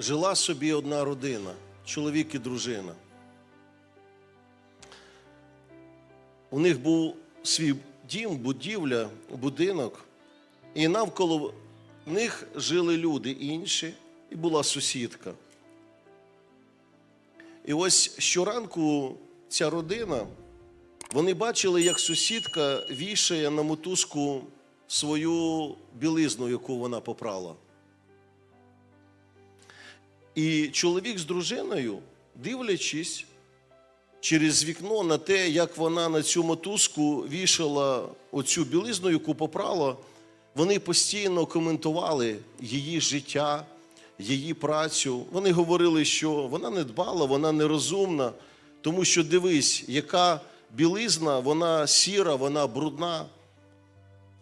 жила собі одна родина, чоловік і дружина. У них був свій дім, будівля, будинок, і навколо них жили люди інші, і була сусідка. І ось щоранку ця родина, вони бачили, як сусідка вішає на мотузку свою білизну, яку вона попрала. І чоловік з дружиною, дивлячись через вікно на те, як вона на цю мотузку вішала оцю білизну, яку попрала, вони постійно коментували її життя, її працю. Вони говорили, що вона не дбала, вона нерозумна, тому що дивись, яка білизна, вона сіра, вона брудна.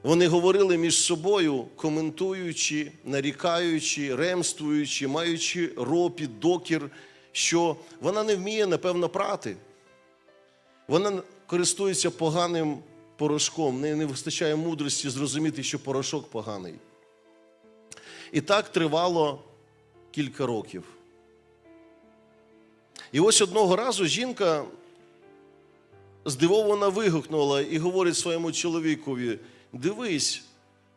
Вони говорили між собою, коментуючи, нарікаючи, ремствуючи, маючи ропіт, докір, що вона не вміє, напевно, прати. Вона користується поганим порошком, в неї не вистачає мудрості зрозуміти, що порошок поганий. І так тривало кілька років. І ось одного разу жінка здивовано вигукнула і говорить своєму чоловікові: дивись,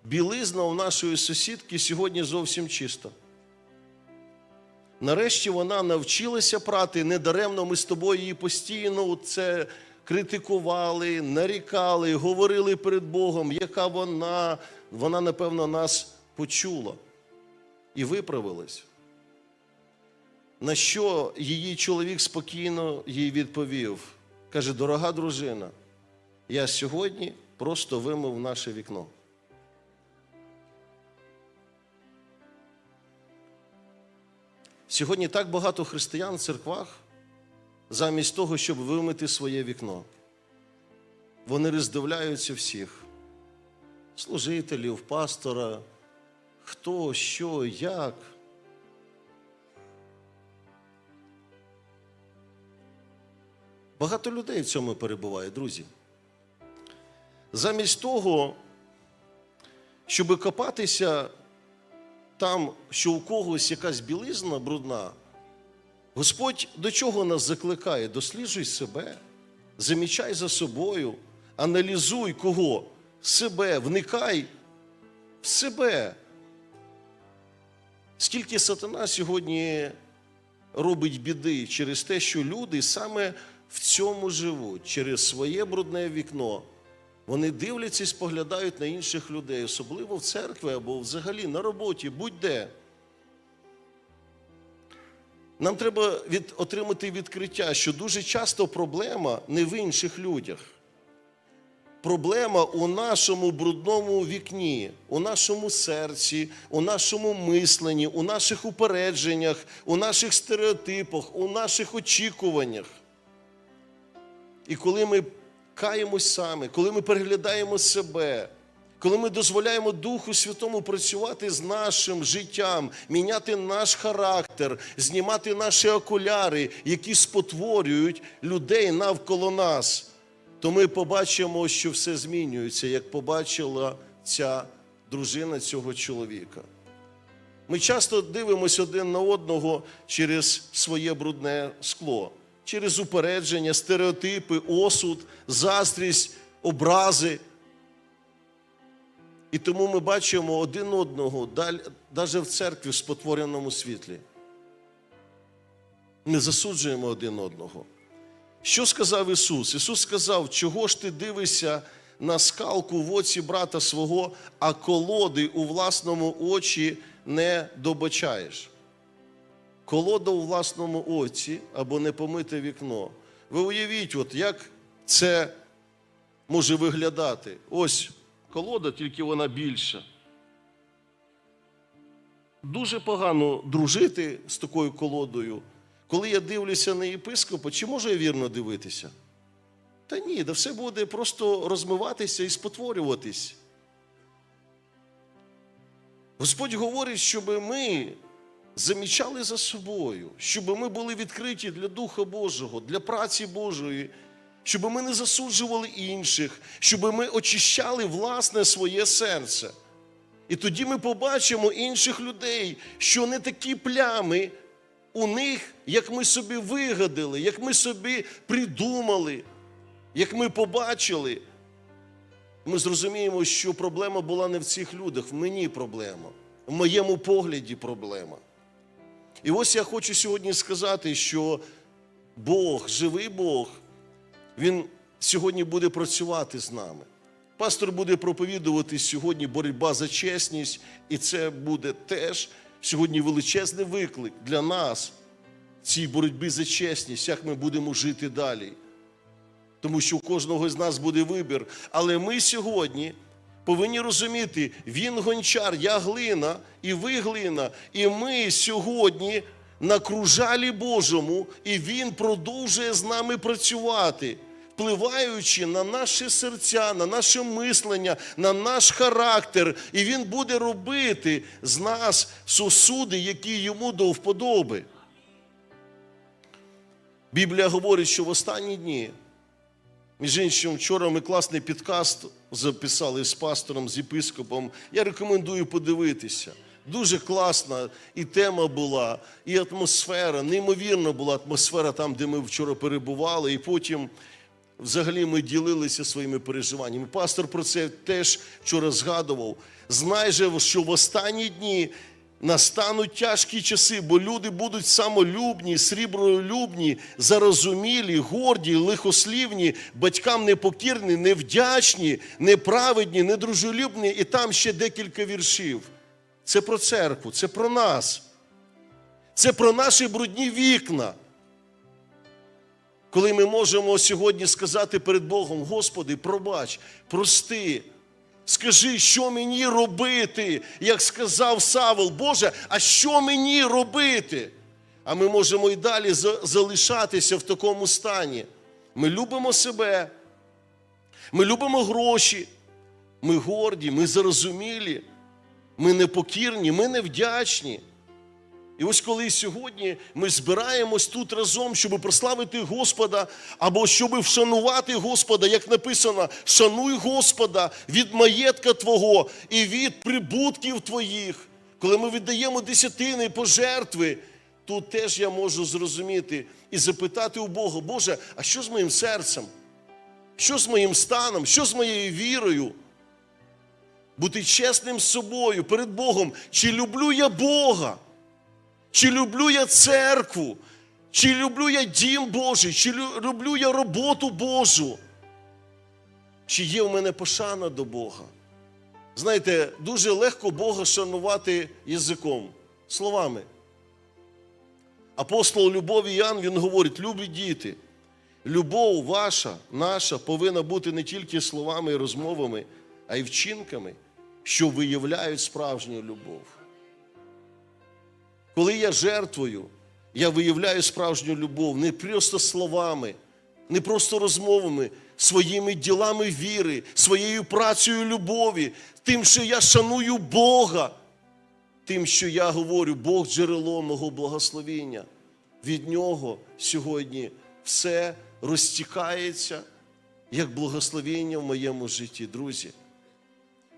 білизна у нашої сусідки сьогодні зовсім чиста. Нарешті вона навчилася прати недаремно ми з тобою її постійно це критикували, нарікали, говорили перед Богом, яка вона, вона, напевно, нас почула і виправилась. На що її чоловік спокійно їй відповів: каже: дорога дружина, я сьогодні просто вимив наше вікно. Сьогодні так багато християн в церквах, замість того, щоб вимити своє вікно. Вони роздивляються всіх: служителів, пастора, хто, що, як. Багато людей в цьому перебуває, друзі. Замість того, щоб копатися там, що у когось якась білизна брудна, Господь до чого нас закликає? Досліджуй себе, замічай за собою, аналізуй кого? Себе, вникай в себе. Скільки сатана сьогодні робить біди через те, що люди саме в цьому живуть, через своє брудне вікно. Вони дивляться і споглядають на інших людей, особливо в церкві або взагалі на роботі, будь-де. Нам треба від, отримати відкриття, що дуже часто проблема не в інших людях. Проблема у нашому брудному вікні, у нашому серці, у нашому мисленні, у наших упередженнях, у наших стереотипах, у наших очікуваннях. І коли ми каємось саме, коли ми переглядаємо себе, коли ми дозволяємо Духу Святому працювати з нашим життям, міняти наш характер, знімати наші окуляри, які спотворюють людей навколо нас, то ми побачимо, що все змінюється, як побачила ця дружина цього чоловіка. Ми часто дивимося один на одного через своє брудне скло, через упередження, стереотипи, осуд, заздрість, образи. І тому ми бачимо один одного навіть в церкві в спотвореному світлі. Ми засуджуємо один одного. Що сказав Ісус? Ісус сказав, чого ж ти дивишся на скалку в оці брата свого, а колоди у власному очі не добачаєш. Колода у власному оці або непомите вікно. Ви уявіть, от як це може виглядати. Ось колода, тільки вона більша. Дуже погано дружити з такою колодою. Коли я дивлюся на єпископа, чи можу я вірно дивитися? Та ні, да все буде просто розмиватися і спотворюватись. Господь говорить, щоб ми замічали за собою, щоб ми були відкриті для Духа Божого, для праці Божої, щоб ми не засуджували інших, щоб ми очищали власне своє серце. І тоді ми побачимо інших людей, що не такі плями у них, як ми собі вигадали, як ми собі придумали, як ми побачили. Ми зрозуміємо, що проблема була не в цих людях, в мені проблема, в моєму погляді проблема. І ось я хочу сьогодні сказати, що Бог, живий Бог, Він сьогодні буде працювати з нами. Пастор буде проповідувати сьогодні боротьба за чесність, і це буде теж сьогодні величезний виклик для нас, цій боротьбі за чесність, як ми будемо жити далі. Тому що у кожного з нас буде вибір. Але ми сьогодні повинні розуміти, він гончар, я глина, і ви глина. І ми сьогодні на кружалі Божому, і Він продовжує з нами працювати, впливаючи на наші серця, на наше мислення, на наш характер. І Він буде робити з нас сосуди, які йому до вподоби. Біблія говорить, що в останні дні між іншим, вчора ми класний підкаст записали з пастором, з єпископом. Я рекомендую подивитися. Дуже класна і тема була, і атмосфера. Неймовірна була атмосфера там, де ми вчора перебували, і потім взагалі ми ділилися своїми переживаннями. Пастор про це теж вчора згадував. Знай же, що в останні дні настануть тяжкі часи, бо люди будуть самолюбні, срібролюбні, зарозумілі, горді, лихослівні, батькам непокірні, невдячні, неправедні, недружелюбні, і там ще декілька віршів. Це про церкву, це про нас. Це про наші брудні вікна. Коли ми можемо сьогодні сказати перед Богом: Господи, пробач, прости. Скажи, що мені робити, як сказав Савол, Боже, а що мені робити? А ми можемо і далі залишатися в такому стані. Ми любимо себе, ми любимо гроші, ми горді, ми зарозумілі, ми непокірні, ми невдячні. І ось коли сьогодні ми збираємось тут разом, щоб прославити Господа, або щоб вшанувати Господа, як написано, шануй Господа від маєтка Твого і від прибутків Твоїх. Коли ми віддаємо десятини пожертви, тут теж я можу зрозуміти і запитати у Бога, Боже, а що з моїм серцем? Що з моїм станом? Що з моєю вірою? Бути чесним з собою перед Богом, чи люблю я Бога? Чи люблю я церкву? Чи люблю я дім Божий? Чи люблю я роботу Божу? Чи є в мене пошана до Бога? Знаєте, дуже легко Бога шанувати язиком, словами. Апостол Любові Ян він говорить: любі діти, любов ваша, наша повинна бути не тільки словами і розмовами, а й вчинками, що виявляють справжню любов. Коли я жертвую, я виявляю справжню любов не просто словами, не просто розмовами, своїми ділами віри, своєю працею любові, тим, що я шаную Бога, тим, що я говорю, Бог джерело мого благословіння. Від нього сьогодні все розтікається як благословіння в моєму житті, друзі.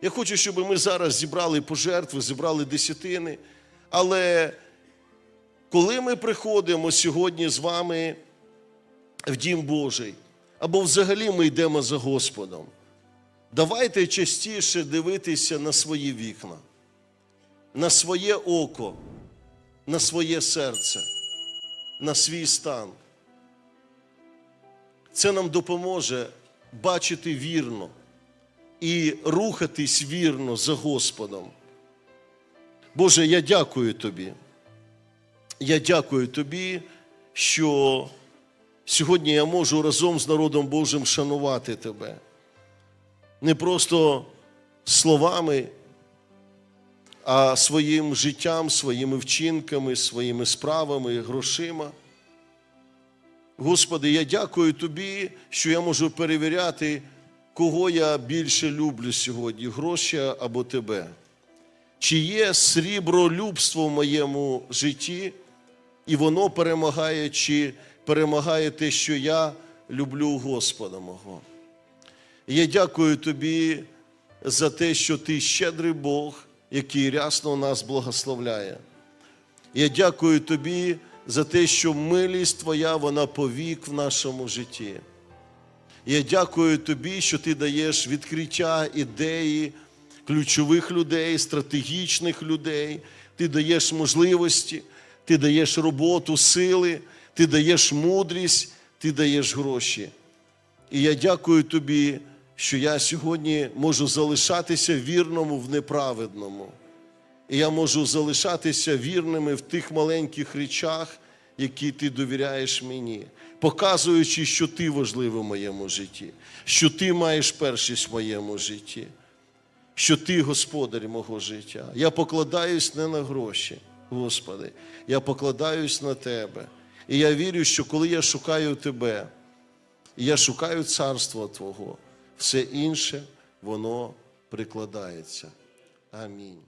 Я хочу, щоб ми зараз зібрали пожертви, зібрали десятини. Але коли ми приходимо сьогодні з вами в Дім Божий, або взагалі ми йдемо за Господом, давайте частіше дивитися на свої вікна, на своє око, на своє серце, на свій стан. Це нам допоможе бачити вірно і рухатись вірно за Господом. Боже, я дякую Тобі. Я дякую Тобі, що сьогодні я можу разом з народом Божим шанувати Тебе. Не просто словами, а своїм життям, своїми вчинками, своїми справами, грошима. Господи, я дякую Тобі, що я можу перевіряти, кого я більше люблю сьогодні, гроші або Тебе. Чи є срібролюбство в моєму житті, і воно перемагає, чи перемагає те, що я люблю Господа мого. Я дякую тобі за те, що ти щедрий Бог, який рясно нас благословляє. Я дякую тобі за те, що милість Твоя, вона повік в нашому житті. Я дякую тобі, що ти даєш відкриття ідеї ключових людей, стратегічних людей. Ти даєш можливості, ти даєш роботу, сили, ти даєш мудрість, ти даєш гроші. І я дякую тобі, що я сьогодні можу залишатися вірному в неправедному. І я можу залишатися вірними в тих маленьких речах, які ти довіряєш мені, показуючи, що ти важливий в моєму житті, що ти маєш першість в моєму житті, що ти господар мого життя. Я покладаюсь не на гроші, Господи, я покладаюсь на Тебе. І я вірю, що коли я шукаю Тебе, і я шукаю царства Твого, все інше воно прикладається. Амінь.